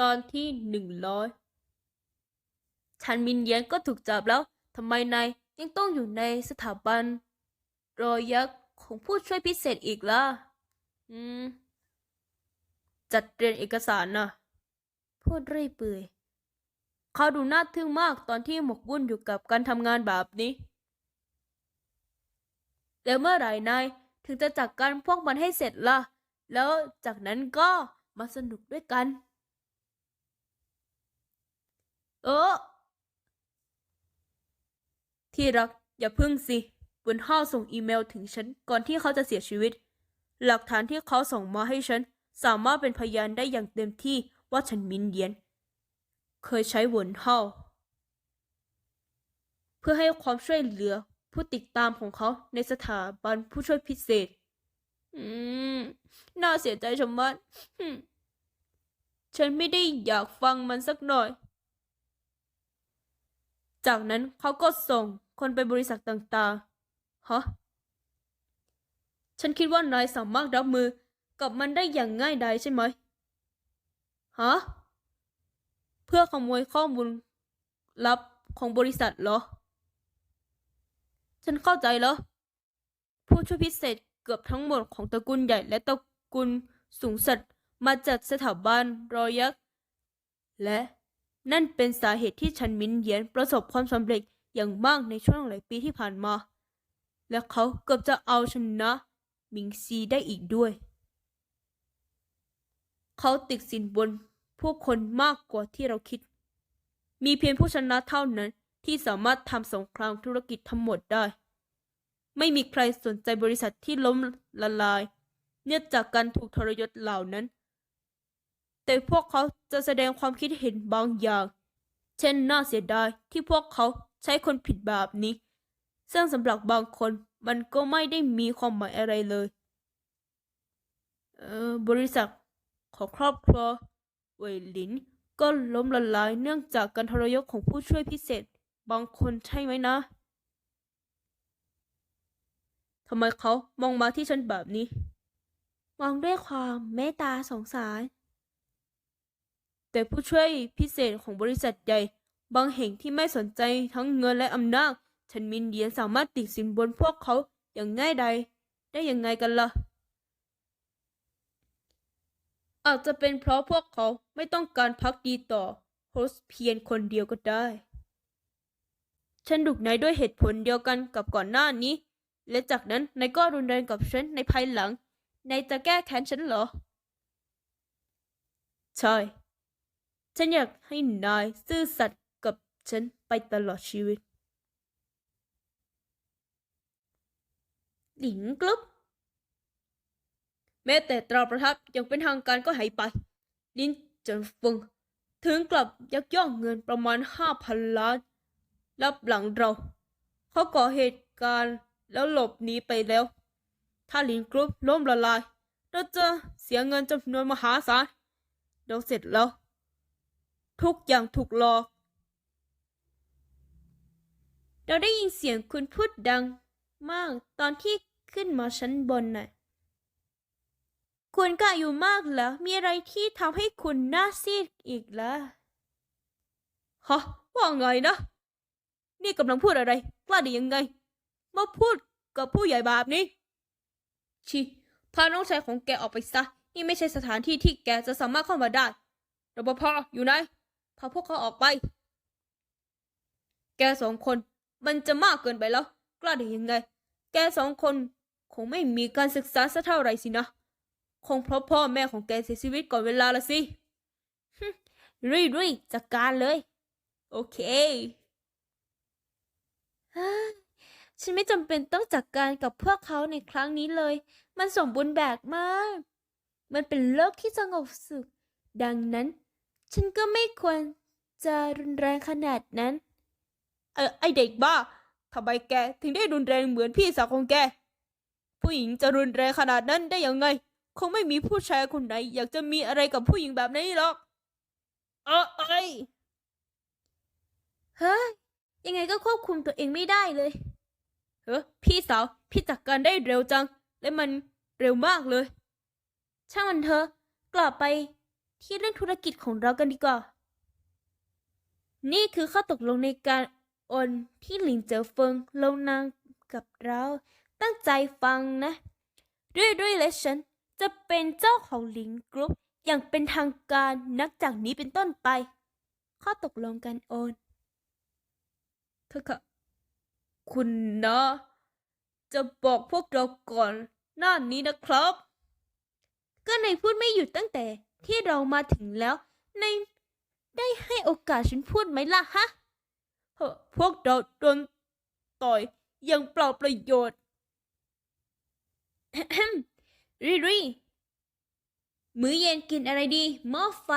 ตอนที่หนึ่งร้อยชันมินเยียนก็ถูกจับแล้วทำไมนายยังต้องอยู่ในสถาบัน รอยักษ์ของผู้ช่วยพิเศษอีกล่ะ อืม จัดเรียนเอกสารนะพูดเรื่อยเปื่อยเขาดูน่าทึ่งมากตอนที่หมกบุ่นอยู่กับการทำงานแบบนี้ แล้วเมื่อไหร่นายถึงจะจัดการพวกมันให้เสร็จล่ะ แล้วจากนั้นก็มาสนุกด้วยกัน เออ ที่รักอย่าพึ่งสิบุญห้าส่งอีเมลถึงฉันก่อนที่เขาจะเสียชีวิต หลักฐานที่เขาส่งมาให้ฉัน สามารถเป็นพยานได้อย่างเต็มที่ว่าฉันมินเยียน เคยใช้วนเฮาเพื่อให้ความช่วยเหลือผู้ติดตามของเขาในสถาบันผู้ช่วยพิเศษ อืม น่าเสียใจชะมัดฉันไม่ได้อยากฟังมันสักหน่อย จากนั้นเขาก็ส่งคนไปบริษัทต่างๆ ฮะ ฉันคิดว่านายสามารถรับมือกับมันได้อย่างง่ายดายใช่ไหม ฮะ เพื่อขโมยข้อมูลลับของบริษัทเหรอ ฉันเข้าใจแล้วผู้ช่วยพิเศษเกือบทั้งหมดของตระกูลใหญ่และตระกูลสูงสัตว์มาจากสถาบันรอยักษ์และ นั่นเป็นสาเหตุที่ฉันมินเยียนประสบความสำเร็จอย่างมากในช่วงหลายปีที่ผ่านมา และเขาเกือบจะเอาชนะมิงซีได้อีกด้วย เขาติดสินบนผู้คนมากกว่าที่เราคิด มีเพียงผู้ชนะเท่านั้นที่สามารถทำสงครามธุรกิจทั้งหมดได้ ไม่มีใครสนใจบริษัทที่ล้มละลาย เนื่องจากการถูกทรยศเหล่านั้น แต่พวกเขาจะแสดงความคิดเห็นบางอย่าง เช่นน่าเสียดายที่พวกเขาใช้คนผิดแบบนี้ ซึ่งสำหรับบางคนมันก็ไม่ได้มีความหมายอะไรเลย เออบริษัทของครอบครัวเวยลินก็ล้มละลายเนื่องจากการทรยศของผู้ช่วยพิเศษ บางคนใช่ไหมนะทำไมเขามองมาที่ฉันแบบนี้ มองด้วยความเมตตาสงสาร แต่ผู้ช่วยพิเศษของบริษัทใหญ่ บางแห่งที่ไม่สนใจทั้งเงินและอำนาจฉันมินเดียสามารถติดสินบนพวกเขาอย่างง่ายดายได้ยังไงกันล่ะ อาจจะเป็นเพราะพวกเขาไม่ต้องการพักดีต่อโฮสเพียงคนเดียวก็ได้ ฉันดุนายด้วยเหตุผลเดียวกันกับก่อนหน้านี้ และจากนั้นนายก็รุนแรงกับฉันในภายหลังนายจะแก้แค้นฉันเหรอ ใช่ ฉันอยากให้นายซื่อสัตย์กับฉันไปตลอดชีวิต หลิงกลุ๊บแม้แต่ตราประทับยังเป็นทางการก็หายไป ลินเจินฟงถึงกลับยักย่อกเงินประมาณห้าพันล้านรับหลังเรา เขาก่อเหตุการณ์แล้วหลบหนีไปแล้ว ถ้าลินกรุ๊ปล้มละลาย เราจะเสียเงินจำนวนมหาศาลเราเสร็จแล้ว ทุกอย่างถูกหลอก เราได้ยินเสียงคุณพูดดังมากตอนที่ขึ้นมาชั้นบนน่ะ คุณก็อายุมากแล้ว มีอะไรที่ทำให้คุณหน้าซีดอีกล่ะฮะว่าไงนะ นี่กำลังพูดอะไร กล้าได้ยังไง มาพูดกับผู้ใหญ่แบบนี้ ชิ พาน้องชายของแกออกไปซะ นี่ไม่ใช่สถานที่ที่แกจะสามารถเข้ามาได้รปภอยู่ไหน พาพวกเขาออกไป แกสองคนมันจะมากเกินไปแล้ว กล้าได้ยังไง แกสองคนคงไม่มีการศึกษาสักเท่าไหร่สินะ คงเพราะพ่อแม่ของแกเสียชีวิตก่อนเวลาละสิรุยรุยจัดการเลย โอเค ฉันไม่จำเป็นต้องจัดการกับพวกเขาในครั้งนี้เลย มันสมบูรณ์แบบมาก มันเป็นโลกที่สงบสุข ดังนั้น ฉันก็ไม่ควรจะรุนแรงขนาดนั้น เออ ไอเด็กบ้าทำไมแกถึงได้รุนแรงเหมือนพี่สาวของแก ผู้หญิงจะรุนแรงขนาดนั้นได้ยังไง คงไม่มีผู้ชายคนไหน อยากจะมีอะไรกับผู้หญิงแบบนี้หรอก เออไอยเฮ้ย ยังไงก็ควบคุมตัวเองไม่ได้เลย เฮ้อพี่สาว พี่จัดการได้เร็วจัง และมันเร็วมากเลย ช่างมันเถอะ กลับไป ที่เรื่องธุรกิจของเรากันดีกว่า นี่คือข้อตกลงในการโอนที่หลินเจอเฟิงลงนามกับเรา ตั้งใจฟังนะด้วยด้วยและฉันจะเป็นเจ้าของหลิงกรุ๊ปอย่างเป็นทางการนับจากนี้เป็นต้นไป ข้อตกลงการโอนค่ะค่ะคุณนะ จะบอกพวกเราก่อนหน้านี้นะครับ ก็ในพูดไม่หยุดตั้งแต่ ที่เรามาถึงแล้ว ในได้ให้โอกาสฉันพูดไหมล่ะฮะเฮ้พวกเราโดนต่อยย่างเปล่าประโยชน์ริริมื้อเย็นกินอะไรดี หม้อไฟ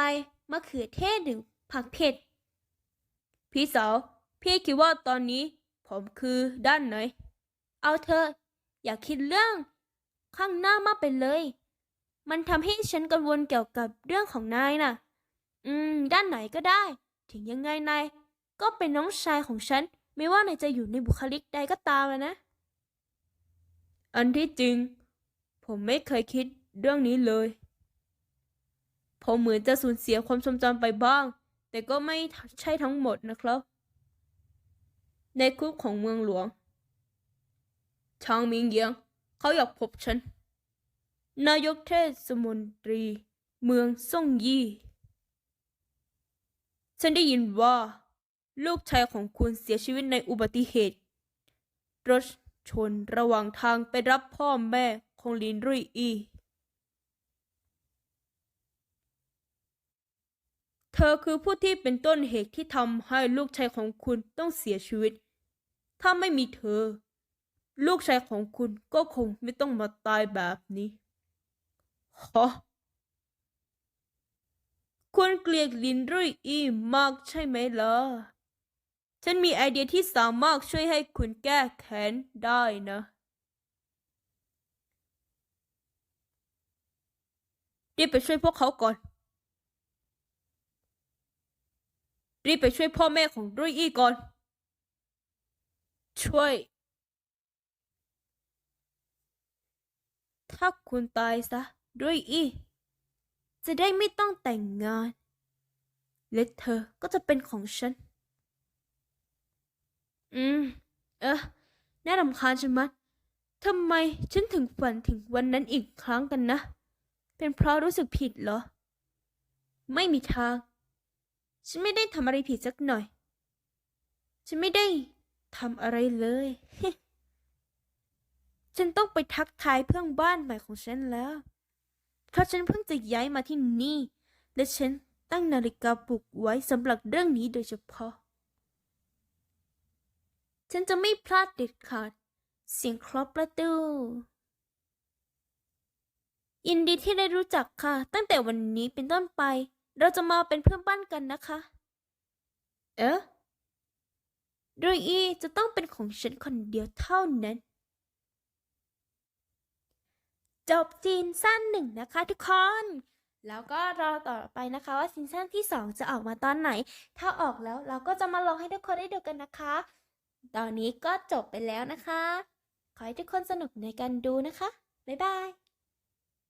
มะเขือเทศหรือผักเผ็ด พี่สาวพี่คิดว่าตอนนี้ ผมคือด้านไหน เอาเธอะอย่าคิดเรื่อง ข้างหน้ามากไปเลย มันทำให้ฉันกังวลเกี่ยวกับเรื่องของนายน่ะ อืม ด้านไหนก็ได้ ถึงยังไงนายก็เป็นน้องชายของฉัน ไม่ว่านายจะอยู่ในบุคลิกใดก็ตามนะ อันที่จริง ผมไม่เคยคิดเรื่องนี้เลย ผมเหมือนจะสูญเสียความทรงจำไปบ้าง แต่ก็ไม่ใช่ทั้งหมดนะครับ ในคุกของเมืองหลวงชางมิงเยียง เขาอยากพบฉัน นายกเทศมนตรี เมืองซ่งยี่ ฉันได้ยินว่า ลูกชายของคุณเสียชีวิตในอุบัติเหตุ รถชนระหว่างทางไปรับพ่อแม่ของลินรุยอี เธอคือผู้ที่เป็นต้นเหตุที่ทำให้ลูกชายของคุณต้องเสียชีวิต ถ้าไม่มีเธอ ลูกชายของคุณก็คงไม่ต้องมาตายแบบนี้ ฮะคุณเกลียดลินรุ่ยอีมากใช่ไหมล่ะ ฉันมีไอเดียที่สามารถช่วยให้คุณแก้แค้นได้นะ รีบไปช่วยพวกเขาก่อน รีบไปช่วยพ่อแม่ของรุ่ยอีก่อน ช่วย ถ้าคุณตายซะ รุ่ยอี้จะได้ไม่ต้องแต่งงาน และเธอก็จะเป็นของฉัน อืม เออ น่ารำคาญฉันมัดทำไมฉันถึงฝันถึงวันนั้นอีกครั้งกันนะ เป็นเพราะรู้สึกผิดเหรอ ไม่มีทาง ฉันไม่ได้ทำอะไรผิดสักหน่อย ฉันไม่ได้ทำอะไรเลย ฉันต้องไปทักทายเพื่อนบ้านใหม่ของฉันแล้ว ราะฉันเพิ่งจะย้ายมาที่นี่ และฉันตั้งนาฬิกาปลุกไว้สำหรับเรื่องนี้โดยเฉพาะ ฉันจะไม่พลาดเด็ดขาด เสียงเครอบประตู ยินดีที่ได้รู้จักค่ะ ตั้งแต่วันนี้เป็นต้นไป เราจะมาเป็นเพื่อนบ้านกันนะคะ เอ๊ะโดยอีจะต้องเป็นของฉันคนเดียวเท่านั้น จบซีนสั้นหนึ่งนะคะทุกคน แล้วก็รอต่อไปนะคะว่าซีซั่นที่ 2 จะออกมาตอนไหน ถ้าออกแล้วเราก็จะมาลองให้ทุกคนได้ดูกันนะคะ ตอนนี้ก็จบไปแล้วนะคะ ขอให้ทุกคนสนุกในการดูนะคะ บ๊ายบาย